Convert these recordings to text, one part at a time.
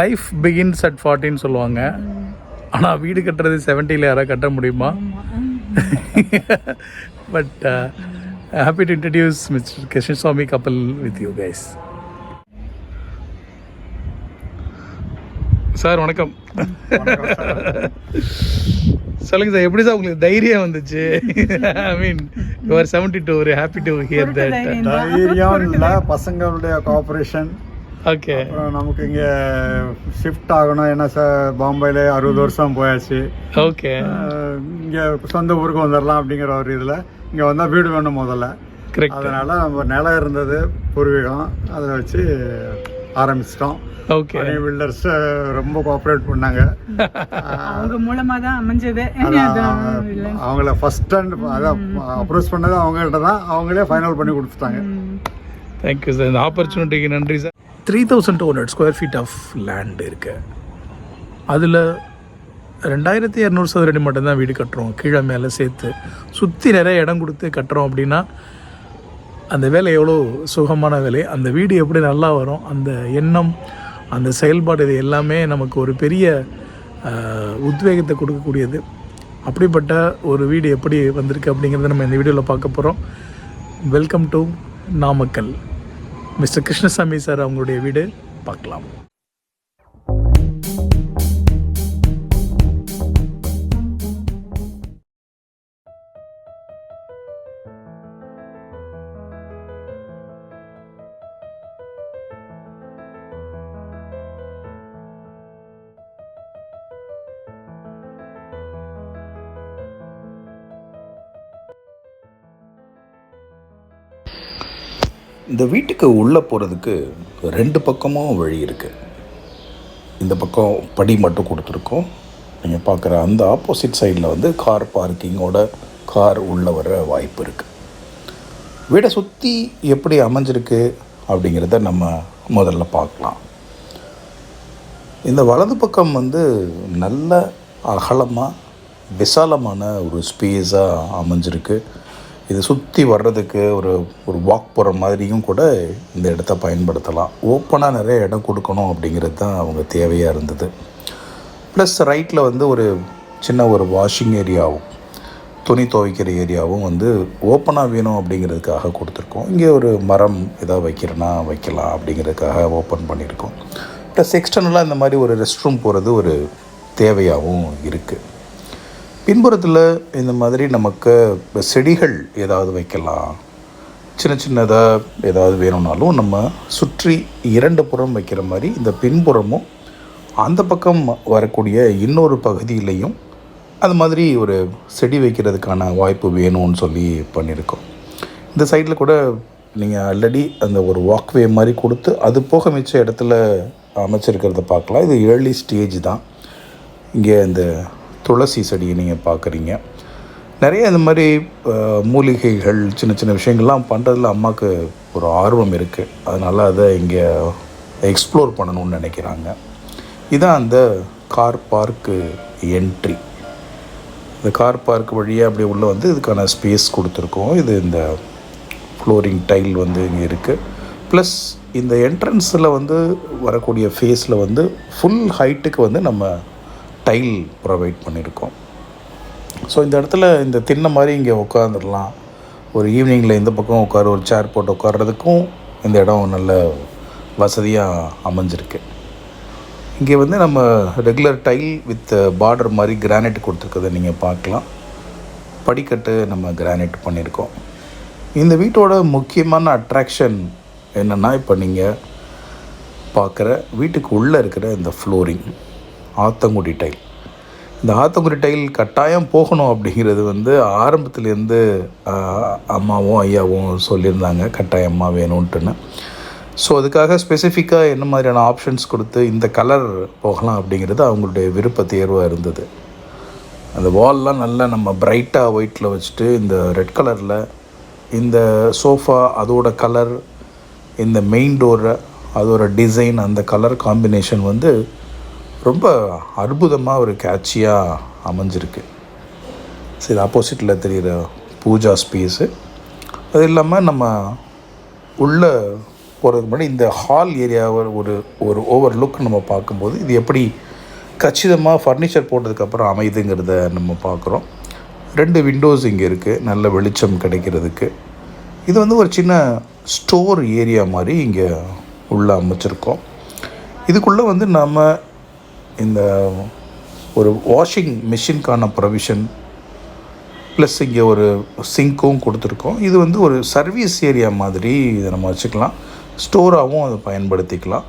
Life begins at ஃபார்ட்டின்னு சொல்லுவாங்க. ஆனால் வீடு கட்டுறது செவன்ட்டியில் யாராவது கட்ட முடியுமா? But happy to introduce mister Krishnaswamy கப்பல் வித் யூ கைஸ் சார் வணக்கம். சொல்லுங்க சார் எப்படி சார் உங்களுக்கு தைரியம் வந்துச்சு? I mean your seventy two ஒரு ஹாப்பி டு ஹியர் தட் தைரியம் இல்லை பசங்களுடைய கோஆப்ரேஷன் ஓகே அப்புறம் நமக்கு இங்கே ஷிஃப்ட் ஆகணும். ஏன்னா சார் பாம்பேல அறுபது வருஷம் போயாச்சு. ஓகே இங்கே சொந்த ஊருக்கு வந்துடலாம் அப்படிங்கிற ஒரு இதில். இங்கே வந்தால் வீடு வேணும் முதல்ல. கரெக்ட் அதனால நம்ம நிலம் இருந்தது பூர்வீகம். அதை வச்சு ஆரம்பிச்சிட்டோம். ஓகே பில்டர்ஸ் ரொம்ப கோஆப்ரேட் பண்ணாங்க. அவங்க மூலமா தான் அமைஞ்சது. அதான் அவங்கள ஃபர்ஸ்ட் டைம் அதான் அப்ரோச் பண்ணது அவங்கள்ட்ட தான். அவங்களே ஃபைனல் பண்ணி கொடுத்துட்டாங்க. தேங்க்யூ சார் இந்த ஆப்பர்ச்சுனிட்டிக்கு நன்றி sir three thousand two hundred square feet of land இருக்கு. அதில் ரெண்டாயிரத்தி இரநூறு சதுரடி மட்டும்தான் வீடு கட்டுறோம். கீழே மேலே சேர்த்து சுற்றி நிறைய இடம் கொடுத்து கட்டுறோம் அப்படின்னா அந்த வேலை எவ்வளோ சுகமான வேலை? அந்த வீடு எப்படி நல்லா வரும்? அந்த எண்ணம் அந்த செயல்பாடு இது எல்லாமே நமக்கு ஒரு பெரிய உத்வேகத்தை கொடுக்கக்கூடியது. அப்படிப்பட்ட ஒரு வீடு எப்படி வந்திருக்கு அப்படிங்கிறத நம்ம இந்த வீடியோவில் பார்க்க போகிறோம் welcome to Namakkal mister Krishnasamy sir அவங்களுடைய வீடு பார்க்கலாம். இந்த வீட்டுக்கு உள்ளே போகிறதுக்கு ரெண்டு பக்கமும் வழி இருக்குது இந்த பக்கம் படி மட்டும் கொடுத்துருக்கோம். நீங்கள் பார்க்குற அந்த ஆப்போசிட் சைடில் வந்து கார் பார்க்கிங்கோட கார் உள்ளே வர வாய்ப்பு இருக்குது வீடை சுற்றி எப்படி அமைஞ்சிருக்கு அப்படிங்கிறத நம்ம முதல்ல பார்க்கலாம். இந்த வலது பக்கம் வந்து நல்ல அகலமாக விசாலமான ஒரு ஸ்பேஸாக அமைஞ்சிருக்கு. இது சுற்றி வர்றதுக்கு ஒரு ஒரு வாக் போகிற மாதிரியும் கூட இந்த இடத்த பயன்படுத்தலாம். ஓப்பனாக நிறைய இடம் கொடுக்கணும் அப்படிங்கிறது தான் அவங்க தேவையாக இருந்தது. ப்ளஸ் ரைட்டில் வந்து ஒரு சின்ன ஒரு வாஷிங் ஏரியாவும் துணி துவைக்கிற ஏரியாவும் வந்து ஓப்பனாக வேணும் அப்படிங்கிறதுக்காக கொடுத்துருக்கோம். இங்கே ஒரு மரம் எதாவது வைக்கிறேன்னா வைக்கலாம் அப்படிங்கிறதுக்காக ஓப்பன் பண்ணியிருக்கோம். ப்ளஸ் எக்ஸ்டர்னலாக இந்த மாதிரி ஒரு ரெஸ்ட் ரூம் போகிறது ஒரு தேவையாகவும் இருக்குது பின்புறத்தில் இந்த மாதிரி நமக்கு செடிகள் ஏதாவது வைக்கலாம். சின்ன சின்னதாக ஏதாவது வேணும்னாலும் நம்ம சுற்றி இரண்டு புறம் வைக்கிற மாதிரி இந்த பின்புறமும் அந்த பக்கம் வரக்கூடிய இன்னொரு பகுதியிலையும் அது மாதிரி ஒரு செடி வைக்கிறதுக்கான வாய்ப்பு வேணும்னு சொல்லி பண்ணியிருக்கோம். இந்த சைடில் கூட நீங்கள் ஆல்ரெடி அந்த ஒரு வாக்வே மாதிரி கொடுத்து அது போக மிச்ச இடத்துல அமைச்சிருக்கிறத பார்க்கலாம். இது ஏர்லி ஸ்டேஜ் தான். இங்கே இந்த துளசி செடியை நீங்கள் பார்க்குறீங்க நிறைய இந்த மாதிரி மூலிகைகள் சின்ன சின்ன விஷயங்கள்லாம் பண்ணுறதுல அம்மாவுக்கு ஒரு ஆர்வம் இருக்குது அதனால் அதை இங்கே எக்ஸ்ப்ளோர் பண்ணணும்னு நினைக்கிறாங்க. இதான் அந்த கார் பார்க்கு என்ட்ரி இந்த கார் பார்க் வழியாக அப்படியே உள்ளே வந்து இதுக்கான ஸ்பேஸ் கொடுத்துருக்கோம். இது இந்த ஃப்ளோரிங் டைல் வந்து இங்கே இருக்குது ப்ளஸ் இந்த என்ட்ரன்ஸில் வந்து வரக்கூடிய ஃபேஸில் வந்து ஃபுல் ஹைட்டுக்கு வந்து நம்ம டைல் ப்ரொவைட் பண்ணியிருக்கோம். ஸோ இந்த இடத்துல இந்த தின்ன மாதிரி இங்கே உட்காந்துடலாம் ஒரு ஈவினிங்கில் இந்த பக்கம் உட்கார ஒரு சேர் போட்டு உட்கார்றதுக்கும் இந்த இடம் நல்ல வசதியாக அமைஞ்சிருக்கு. இங்கே வந்து நம்ம ரெகுலர் டைல் வித் பார்டர் மாதிரி கிரானைட் கொடுத்துருக்கதை நீங்கள் பார்க்கலாம். படிக்கட்டு நம்ம கிரானைட் பண்ணியிருக்கோம். இந்த வீட்டோட முக்கியமான அட்ராக்ஷன் என்னென்னா இப்போ நீங்கள் பார்க்குற வீட்டுக்கு உள்ளே இருக்கிற இந்த ஃப்ளோரிங். ஆத்தங்குடி டைல் இந்த ஆத்தங்குடி டைல் கட்டாயம் போகணும் அப்படிங்கிறது வந்து ஆரம்பத்துலேருந்து அம்மாவும் ஐயாவும் சொல்லியிருந்தாங்க கட்டாயமாக வேணும்ன்ட்டுன்னு. ஸோ அதுக்காக ஸ்பெசிஃபிக்காக என்ன மாதிரியான ஆப்ஷன்ஸ் கொடுத்து இந்த கலர் போகலாம் அப்படிங்கிறது அவங்களுடைய விருப்ப தேர்வாக இருந்தது. அந்த வால்லாம் நல்லா நம்ம பிரைட்டாக ஒயிட்டில் வச்சுட்டு இந்த ரெட் கலரில் இந்த சோஃபா அதோட கலர் இந்த மெயின் டோரை அதோட டிசைன் அந்த கலர் காம்பினேஷன் வந்து ரொம்ப அற்புதமாக ஒரு கேட்சியாக அமைஞ்சிருக்கு. சரி ஆப்போசிட்டில் தெரிகிற பூஜா ஸ்பேஸு அது இல்லாமல் நம்ம உள்ள போகிறதுக்கு முன்னாடி இந்த ஹால் ஏரியாவை ஒரு ஒரு ஓவர் லுக் நம்ம பார்க்கும்போது இது எப்படி கச்சிதமாக ஃபர்னிச்சர் போட்டதுக்கப்புறம் அமைதுங்கிறத நம்ம பார்க்குறோம். ரெண்டு விண்டோஸ் இங்கே இருக்குது நல்ல வெளிச்சம் கிடைக்கிறதுக்கு. இது வந்து ஒரு சின்ன ஸ்டோர் ஏரியா மாதிரி இங்கே உள்ளே அமைச்சிருக்கோம். இதுக்குள்ளே வந்து நம்ம இந்த ஒரு வாஷிங் மிஷின்கான ப்ரொவிஷன் ப்ளஸ் இங்கே ஒரு சிங்க்கும் கொடுத்துருக்கோம். இது வந்து ஒரு சர்வீஸ் ஏரியா மாதிரி இதை நம்ம வச்சுக்கலாம். ஸ்டோராகவும் அதை பயன்படுத்திக்கலாம்.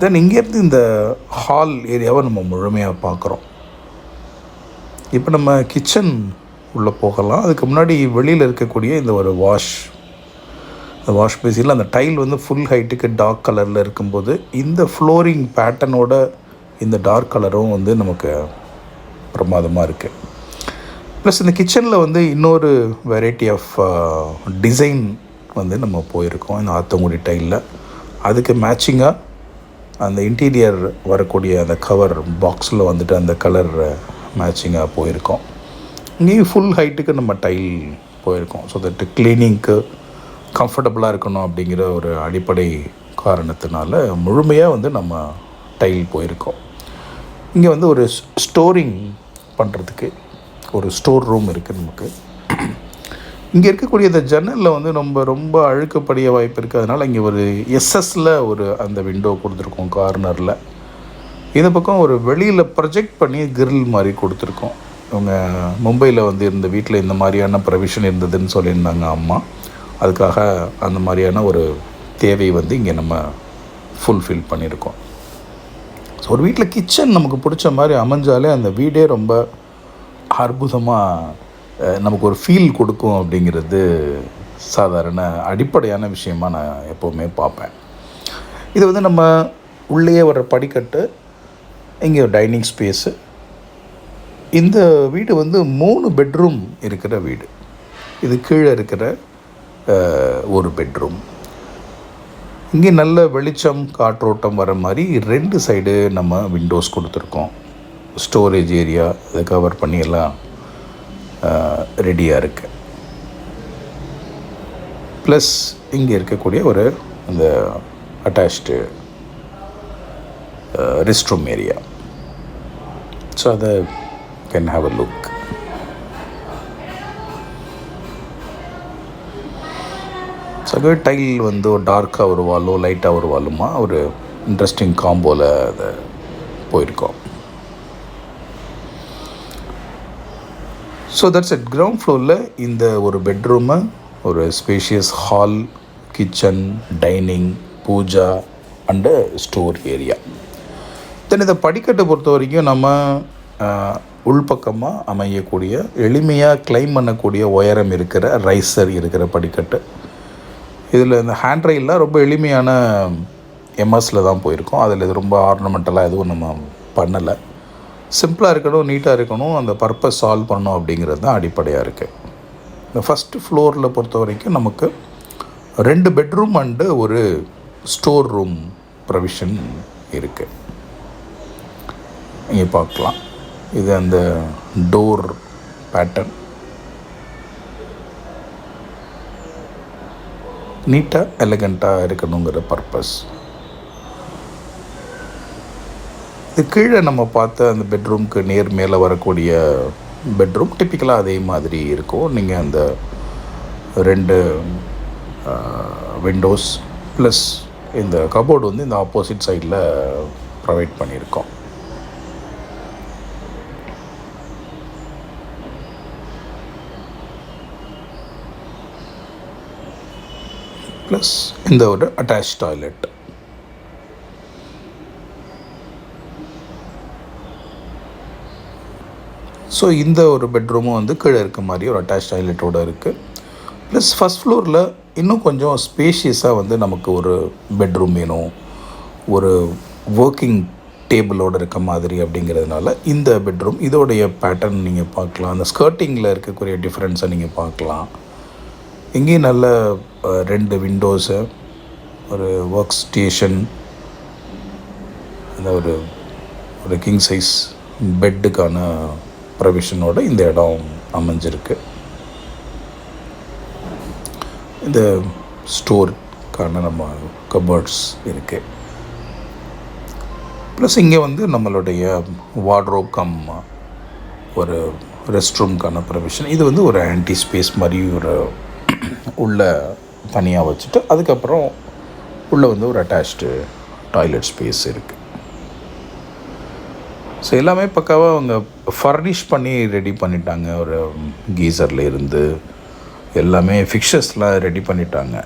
தென் இங்கேருந்து இந்த ஹால் ஏரியாவை நம்ம முழுமையாக பார்க்குறோம். இப்போ நம்ம கிச்சன் உள்ளே போகலாம். அதுக்கு முன்னாடி வெளியில் இருக்கக்கூடிய இந்த ஒரு வாஷ் அந்த வாஷ் பேசியில் அந்த டைல் வந்து ஃபுல் ஹைட்டுக்கு டார்க் கலரில் இருக்கும்போது இந்த ஃப்ளோரிங் பேட்டர்னோட இந்த டார்க் கலரும் வந்து நமக்கு பிரமாதமாக இருக்குது ப்ளஸ் இந்த கிச்சனில் வந்து இன்னொரு வெரைட்டி ஆஃப் டிசைன் வந்து நம்ம போயிருக்கோம். இந்த ஆத்தங்குடி டைலில் அதுக்கு மேட்சிங்காக அந்த இன்டீரியர் வரக்கூடிய அந்த கவர் பாக்ஸில் வந்துட்டு அந்த கலர் மேட்சிங்காக போயிருக்கோம். இங்கேயும் ஃபுல் ஹைட்டுக்கு நம்ம டைல் போயிருக்கோம். ஸோ தட் க்ளீனிங்க்கு கம்ஃபர்டபுளாக இருக்கணும் அப்படிங்கிற ஒரு அடிப்படை காரணத்தினால முழுமையாக வந்து நம்ம டைல் போயிருக்கோம். இங்கே வந்து ஒரு ஸ்டோரிங் பண்ணுறதுக்கு ஒரு ஸ்டோர் ரூம் இருக்குது நமக்கு. இங்கே இருக்கக்கூடிய இந்த ஜன்னலில் வந்து ரொம்ப ரொம்ப அழுக்கப்படிய வாய்ப்பு இருக்குது அதனால் இங்கே ஒரு எஸ்எஸ்ல ஒரு அந்த விண்டோ கொடுத்துருக்கோம் கார்னரில் இந்த பக்கம் ஒரு வெளியில் ப்ரொஜெக்ட் பண்ணி கிரில் மாதிரி கொடுத்துருக்கோம். இவங்க மும்பையில் வந்து இருந்த வீட்டில் இந்த மாதிரியான ப்ரொவிஷன் இருந்ததுன்னு சொல்லியிருந்தாங்க அம்மா. அதுக்காக அந்த மாதிரியான ஒரு தேவை வந்து இங்கே நம்ம ஃபுல்ஃபில் பண்ணியிருக்கோம். ஸோ ஒரு வீட்டில் கிச்சன் நமக்கு பிடிச்ச மாதிரி அமைஞ்சாலே அந்த வீடே ரொம்ப அற்புதமாக நமக்கு ஒரு ஃபீல் கொடுக்கும் அப்படிங்கிறது சாதாரண அடிப்படையான விஷயமா நான் எப்போவுமே பார்ப்பேன். இது வந்து நம்ம உள்ளேயே வர படிக்கட்டு இங்கே டைனிங் ஸ்பேஸு இந்த வீடு வந்து மூணு பெட்ரூம் இருக்கிற வீடு. இது கீழே இருக்கிற ஒரு பெட்ரூம். இங்கே நல்ல வெளிச்சம் காற்றோட்டம் வர மாதிரி ரெண்டு சைடு நம்ம விண்டோஸ் கொடுத்துருக்கோம். ஸ்டோரேஜ் ஏரியா இதை கவர் பண்ணி எல்லாம் ரெடியாக இருக்கு. ப்ளஸ் இங்கே இருக்கக்கூடிய ஒரு அந்த attached rest room area so அதை கேன் ஹாவ் அ லுக் சக டைல் வந்து ஒரு டார்க்காக ஒரு வாலோ லைட்டாக ஒரு வாலுமா ஒரு இன்ட்ரெஸ்டிங் காம்போவில் அதை போயிருக்கோம். ஸோ தட்ஸ் எட் கிரவுண்ட் ஃப்ளோரில் இந்த ஒரு பெட்ரூமு ஒரு spacious hall kitchen dining pooja and store area then இதை படிக்கட்டை பொறுத்த வரைக்கும் நம்ம உள்பக்கமாக அமையக்கூடிய எளிமையாக கிளைம் பண்ணக்கூடிய உயரம் இருக்கிற ரைசர் இருக்கிற படிக்கட்டு. இதில் இந்த ஹேண்ட் ரைல்லாம் ரொம்ப எளிமையான எம்எஸில் தான் போயிருக்கோம். அதில் இது ரொம்ப ஆர்னமெண்டலாக எதுவும் நம்ம பண்ணலை. சிம்பிளாக இருக்கணும் நீட்டாக இருக்கணும் அந்த பர்பஸ் சால்வ் பண்ணணும் அப்படிங்கிறது தான் அடிப்படையாக இருக்குது இந்த ஃபஸ்ட்டு ஃப்ளோரில் பொறுத்த வரைக்கும் நமக்கு ரெண்டு பெட்ரூம் அண்டு ஒரு ஸ்டோர் ரூம் ப்ரொவிஷன் இருக்குது இங்கே பார்க்கலாம். இது அந்த டோர் பேட்டர்ன் நீட்டாக எலகண்ட்டாக இருக்கணுங்கிற பர்பஸ் இது கீழே நம்ம பார்த்த அந்த பெட்ரூம்க்கு நேர் மேலே வரக்கூடிய பெட்ரூம் டிப்பிக்கலாக அதே மாதிரி இருக்கும். நீங்கள் அந்த ரெண்டு விண்டோஸ் ப்ளஸ் இந்த கபோர்டு வந்து இந்த ஆப்போசிட் சைடில் ப்ரொவைட் பண்ணியிருக்கோம். ப்ளஸ் இந்த ஒரு அட்டாச் டாய்லெட் ஸோ இந்த ஒரு பெட்ரூமும் வந்து கீழே இருக்க மாதிரி ஒரு அட்டாச் டாய்லெட்டோடு இருக்குது ப்ளஸ் ஃபஸ்ட் ஃப்ளோரில் இன்னும் கொஞ்சம் ஸ்பேஷியஸாக வந்து நமக்கு ஒரு பெட்ரூம் வேணும். ஒரு ஒர்க்கிங் டேபிளோடு இருக்க மாதிரி அப்படிங்கிறதுனால இந்த பெட்ரூம் இதோடைய பேட்டர்ன் நீங்கள் பார்க்கலாம். அந்த ஸ்கர்ட்டிங்கில் இருக்கக்கூடிய டிஃப்ரென்ஸை நீங்கள் பார்க்கலாம். இங்கேயும் நல்ல ரெண்டு விண்டோஸு ஒரு ஒர்க் ஸ்டேஷன் அந்த ஒரு ஒரு கிங் சைஸ் பெட்டுக்கான ப்ரொவிஷனோட இந்த இடம் அமைஞ்சிருக்கு. இந்த ஸ்டோருக்கான நம்ம கபர்ட்ஸ் இருக்குது ப்ளஸ் இங்கே வந்து நம்மளுடைய வார்ட்ரோப் கம் ஒரு ரெஸ்ட் ரூம்க்கான ப்ரொவிஷன் இது வந்து ஒரு ஆன்டி ஸ்பேஸ் மாதிரி ஒரு உள்ளே தனியாக வச்சுட்டு அதுக்கப்புறம் உள்ளே வந்து ஒரு அட்டாச்டு டாய்லெட் ஸ்பேஸ் இருக்குது ஸோ எல்லாமே பக்காவாக அவங்க ஃபர்னிஷ் பண்ணி ரெடி பண்ணிட்டாங்க. ஒரு கீசரில் இருந்து எல்லாமே ஃபிக்ஷர்ஸ்லாம் ரெடி பண்ணிட்டாங்க.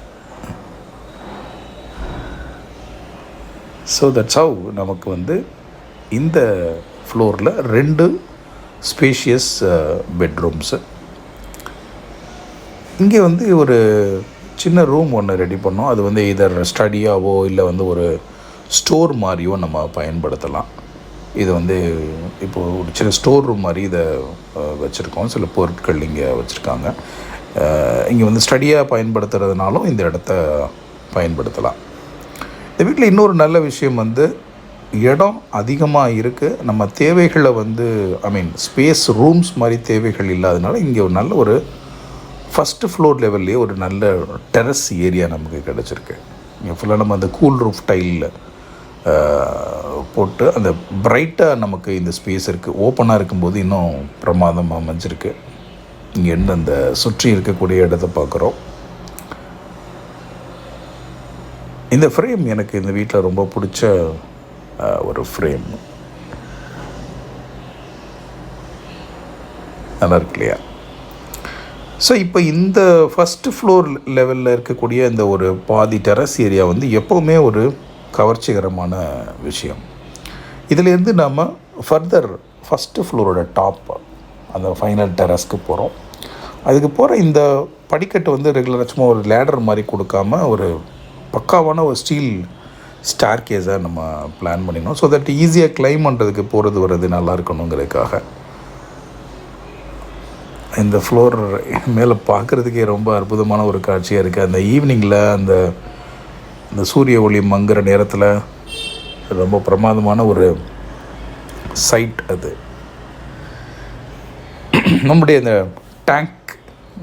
ஸோ தட்ஸ் ஹவ் நமக்கு வந்து இந்த ஃப்ளோரில் ரெண்டு ஸ்பேஷியஸ் பெட்ரூம்ஸு uh, இங்கே வந்து ஒரு சின்ன ரூம் ஒன்று ரெடி பண்ணோம். அது வந்து இதர் ஸ்டடியாவோ இல்லை வந்து ஒரு ஸ்டோர் மாதிரியோ நம்ம பயன்படுத்தலாம். இது வந்து இப்போது ஒரு சின்ன ஸ்டோர் ரூம் மாதிரி இதை வச்சுருக்கோம். சில பொருட்கள் இங்கே வச்சுருக்காங்க. இங்கே வந்து ஸ்டடியாக பயன்படுத்துறதுனாலும் இந்த இடத்த பயன்படுத்தலாம். இந்த வீட்டில் இன்னொரு நல்ல விஷயம் வந்து இடம் அதிகமாக இருக்குது நம்ம தேவைகளை வந்து ஐ மீன் ஸ்பேஸ் ரூம்ஸ் மாதிரி தேவைகள் இல்லாதனால இங்கே ஒரு நல்ல ஒரு ஃபஸ்ட்டு ஃப்ளோர் லெவல்லே ஒரு நல்ல டெரஸ் ஏரியா நமக்கு கிடச்சிருக்கு. இங்கே ஃபுல்லாக நம்ம அந்த கூல் ரூஃப் டைலில் போட்டு அந்த பிரைட்டாக நமக்கு இந்த ஸ்பேஸ் இருக்குது ஓப்பனாக இருக்கும்போது இன்னும் பிரமாதம் அமைஞ்சிருக்கு. இங்கே இருந்து அந்த சுற்றி இருக்கக்கூடிய இடத்த பார்க்குறோம். இந்த ஃப்ரேம் எனக்கு இந்த வீட்டில் ரொம்ப பிடிச்ச ஒரு ஃப்ரேம் நல்லா இருக்கு இல்லையா? ஸோ இப்போ இந்த ஃபஸ்ட்டு ஃப்ளோர் லெவலில் இருக்கக்கூடிய இந்த ஒரு பாதி டெரஸ் ஏரியா வந்து எப்போவுமே ஒரு கவர்ச்சிகரமான விஷயம். இதிலேருந்து நாம் ஃபர்தர் ஃபஸ்ட்டு ஃப்ளோரோட டாப் அந்த ஃபைனல் டெரஸ்க்கு போகிறோம் அதுக்கு போகிற இந்த படிக்கட்டு வந்து ரெகுலராக சும்மா ஒரு லேடர் மாதிரி கொடுக்காம ஒரு பக்காவான ஒரு ஸ்டீல் ஸ்டார் கேஸாக நம்ம பிளான் பண்ணினோம் ஸோ தட் ஈஸியாக கிளைம் பண்ணுறதுக்கு போகிறது வர்றது நல்லா இருக்கணுங்கிறதுக்காக. இந்த ஃப்ளோர் மேலே பார்க்குறதுக்கே ரொம்ப அற்புதமான ஒரு காட்சியாக இருக்குது அந்த ஈவினிங்கில் அந்த அந்த சூரிய ஒளி மங்குற நேரத்தில் ரொம்ப பிரமாதமான ஒரு சைட் அது. நம்முடைய இந்த டேங்க்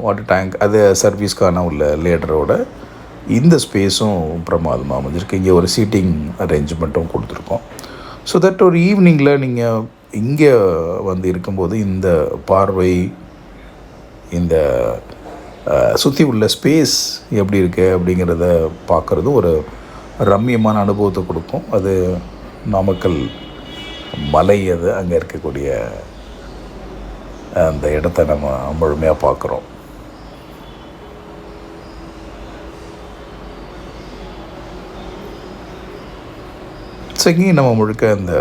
வாட்டர் டேங்க் அது சர்வீஸ்க்கான உள்ள லேடரோட இந்த ஸ்பேஸும் பிரமாதமாக அமைஞ்சிருக்கு. இங்கே ஒரு சீட்டிங் அரேஞ்ச்மெண்ட்டும் கொடுத்துருக்கோம். ஸோ தட் ஒரு ஈவினிங்கில் நீங்கள் இங்கே வந்து இருக்கும்போது இந்த பார்வை இந்த சுற்றி உள்ள ஸ்பேஸ் எப்படி இருக்குது அப்படிங்கிறத பார்க்குறது ஒரு ரம்மியமான அனுபவத்தை கொடுக்கும். அது நாமக்கல் மலை அது அங்கே இருக்கக்கூடிய அந்த இடத்த நம்ம முழுமையாக பார்க்குறோம். ஸோ இங்கேயும் நம்ம முழுக்க அந்த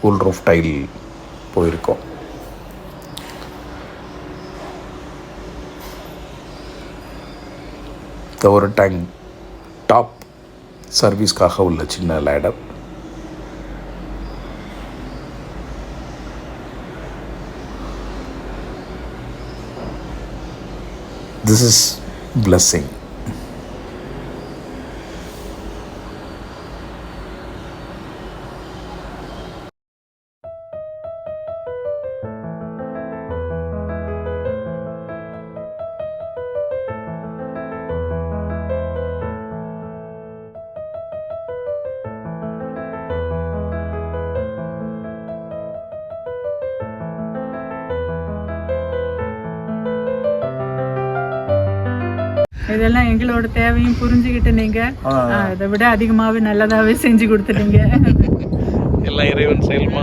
கூல் ரூஃப் டைல் போயிருக்கோம். இந்த ஒரு டேங்க் டாப் சர்வீஸ்க்காக உள்ள சின்ன லேடர் திஸ் இஸ் பிளஸ்ஸிங் இதெல்லாம் எங்களோட தேவையும் புரிஞ்சுக்கிட்டு நீங்க இதை விட அதிகமாவே நல்லதாவே செஞ்சு கொடுத்துட்டீங்க. எல்லாம் இறைவன் செயல்மா?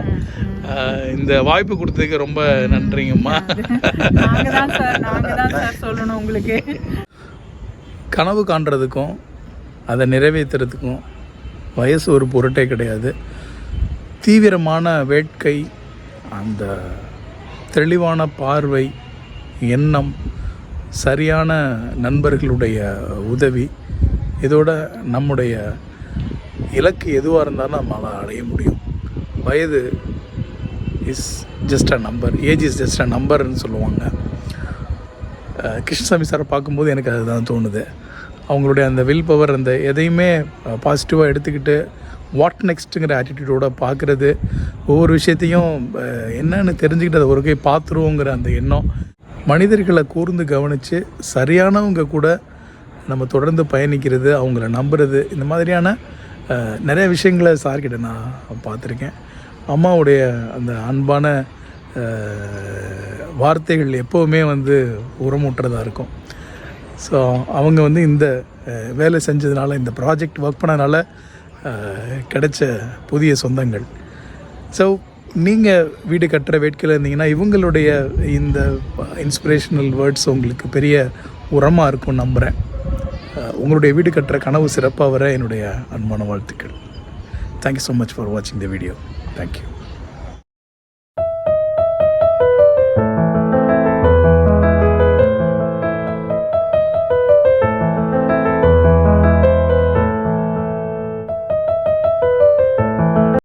இந்த வாய்ப்பு கொடுத்ததுக்கு ரொம்ப நன்றிங்கம்மா. நாங்க தான் சார் நாங்க தான் சார் சொல்லணும் உங்களுக்கு. கனவு காண்றதுக்கும் அதை நிறைவேற்றுறதுக்கும் வயசு ஒரு பொருட்டே கிடையாது. தீவிரமான வேட்கை அந்த தெளிவான பார்வை எண்ணம் சரியான நண்பர்களுடைய உதவி இதோட நம்முடைய இலக்கு எதுவாக இருந்தாலும் நம்மளால் அடைய முடியும். வயது is just a number age is just a நம்பர்னு சொல்லுவாங்க. கிருஷ்ணசாமி சாரை பார்க்கும்போது எனக்கு அதுதான் தோணுது. அவங்களுடைய அந்த வில் பவர் அந்த எதையுமே பாசிட்டிவாக எடுத்துக்கிட்டு வாட் நெக்ஸ்ட்டுங்கிற ஆட்டிடியூடோட பார்க்குறது ஒவ்வொரு விஷயத்தையும் என்னென்னு என்னன்னு தெரிஞ்சுக்கிட்டு அதை ஒரு கை பார்த்துருவோங்கிற அந்த எண்ணம் மனிதர்களை கூர்ந்து கவனித்து சரியானவங்க கூட நம்ம தொடர்ந்து பயணிக்கிறது அவங்கள நம்புறது இந்த மாதிரியான நிறைய விஷயங்களை சார்கிட்ட நான் பார்த்துருக்கேன். அம்மாவுடைய அந்த அன்பான வார்த்தைகள் எப்போவுமே வந்து உரமூட்டுறதா இருக்கும். ஸோ அவங்க வந்து இந்த வேலை செஞ்சதுனால இந்த ப்ராஜெக்ட் ஒர்க் பண்ணதுனால கிடைச்ச புதிய சொந்தங்கள். ஸோ நீங்கள் வீடு கட்டுற வேட்கையில் இருந்தீங்கன்னா இவங்களுடைய இந்த இன்ஸ்பிரேஷனல் வேர்ட்ஸ் உங்களுக்கு பெரிய உரமாக இருக்கும் நம்புகிறேன் உங்களுடைய வீடு கட்டுற கனவு சிறப்பாக வர என்னுடைய அன்பான வாழ்த்துக்கள். தேங்க்யூ ஸோ மச் ஃபார் வாட்சிங் த வீடியோ தேங்க்யூ